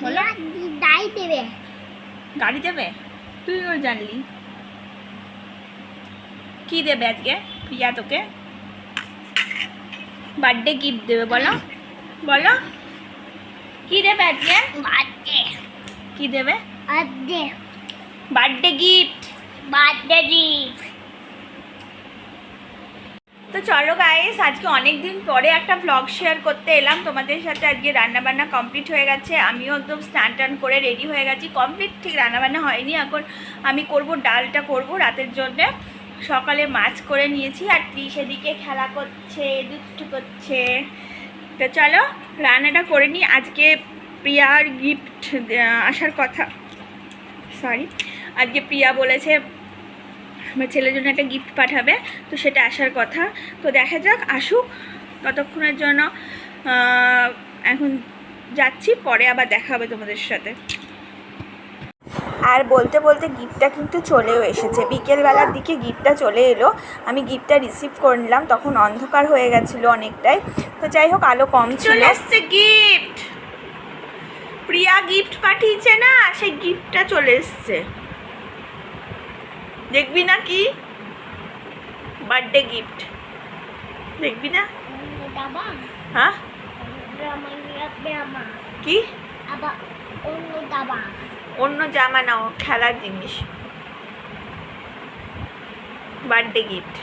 বলো দাই দেবে গাড়ি দেবে তুই ওর জানলি কি দেবে আজকে প্রিয়া তোকে বার্থডে গিফট দেবে বলো বলো কি দেবে আজকে বার্থডে কি দেবে birthday birthday gift birthday gift তো চলো গাইস আজকে অনেক দিন পরে একটা ব্লগ শেয়ার করতে এলাম। তোমাদের সাথে আজকে রান্নাবান্না কমপ্লিট হয়ে গেছে। আমিও একদম স্নান টান করে রেডি হয়ে গেছি। কমপ্লিট ঠিক রান্নাবান্না হয়নি। এখন আমি করব, ডালটা করব রাতের জন্যে। সকালে মাছ করে নিয়েছি আর ত্রিশ এদিকে খেলা করছে, দুষ্টু করছে। তো চলো, রান্নাটা করে নিই। আজকে প্রিয়ার গিফট আসার কথা। সরি আজকে প্রিয়া বলেছে আমার ছেলের জন্য একটা গিফট পাঠাবে, তো সেটা আসার কথা। তো দেখা যাক, আসুক। ততক্ষণের জন্য এখন যাচ্ছি, পরে আবার দেখা হবে তোমাদের সাথে। আর বলতে বলতে গিফটটা কিন্তু চলেও এসেছে। বিকেলবেলার দিকে গিফটটা চলে এলো। আমি গিফটটা রিসিভ করে নিলাম তখন অন্ধকার হয়ে গেছিল অনেকটাই। তো যাই হোক, আলো কম ছিল। এসছে গিফট প্রিয়া গিফট পাঠিয়েছে না, সেই গিফটটা চলে এসছে। দেখবি না কি বার্থডে গিফট দেখবি না দাবা হ্যাঁ আমার লাগবে আমার কি আবার অন্য দাবা অন্য জামা নাও খেলার জিনিস বার্থডে গিফট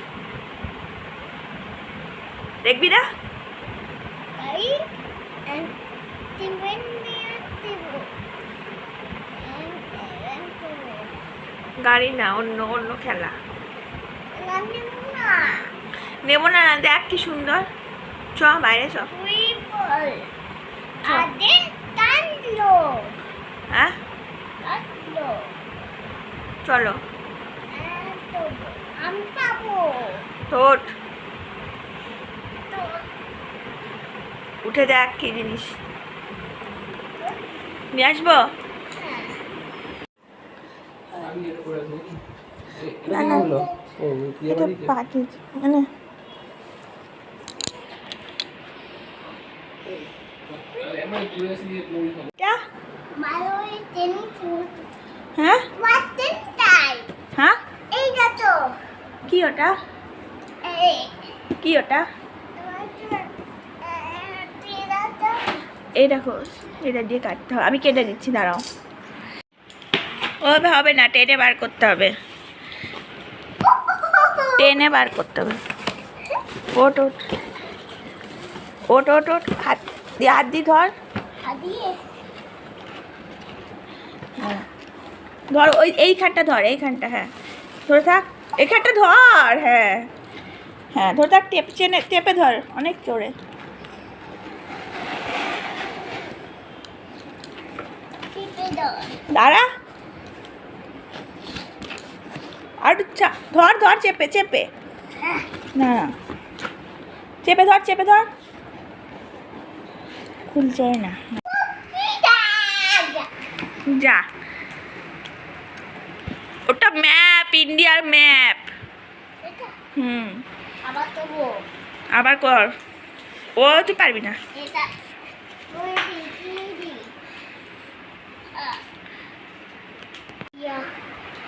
দেখবি না তাই তিনবেন নিয়ে দেব গাড়ি না, অন্য অন্য খেলা। নেব না না দেখ কি সুন্দর। চ, বাইরে চ। হ্যাঁ? চলো। তোট। উঠে দেখ কি জিনিস। নিয়ে আসব? না না এটা পাঠিয়েছি মানে। হ্যাঁ? হ্যাঁ? এইটা তো কি ওটা? কি ওটা? এই দেখো এটা দিয়ে কাটতে হবে। আমি কেটে দিচ্ছি দাঁড়াও। ওভাবে হবে না, টেনে বার করতে হবে। টেনে বার করতে হবে। ওট ওট। ওট ওট ওট। হাত দিয়ে হাত দিয়ে ধর। ধর, ওই এইখানটা ধর এইখানটা হ্যাঁ। ধরে থাক। এইখানটা ধর হ্যাঁ। হ্যাঁ ধরে থাক, টেপ, চেনে, টেপে ধর, অনেক চড়ে দাঁড়া। আর ধর ধর, চেপে চেপে। না না চেপে ধর চেপে ধর। খুলছে না। যা। ওটা ম্যাপ, ইন্ডিয়ার ম্যাপ। হুম। আবার কর। ও, তুই পারবি না।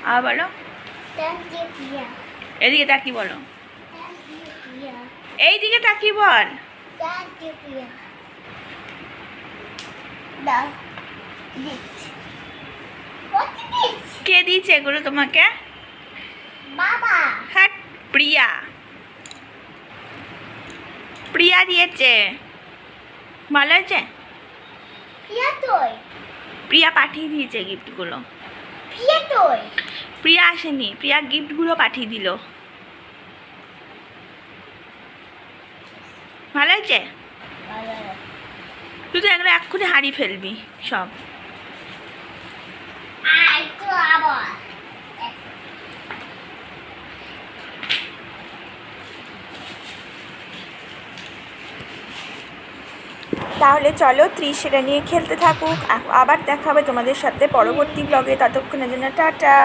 আবার এদিকে তাকি বলো? এইদিকে তাকি বল? কে দিয়েছে এগুলো তোমাকে? বাবা হ্যাঁ প্রিয়া। প্রিয়া দিয়েছে। ভালো হয়েছে? প্রিয়া পাঠিয়ে দিয়েছে গিফটগুলো প্রিয়া আসেনি প্রিয়া গিফটগুলো পাঠিয়ে দিল। ভালো হয়েছে? তুই তো এগুলো এক্ষুনি হারিয়ে ফেলবি সব আই তো আবার তাহলে চলো ত্রিশ সেটা নিয়ে খেলতে থাকুক। আবার দেখা হবে তোমাদের সাথে পরবর্তী ব্লগে ততক্ষণের জন্য টাটা।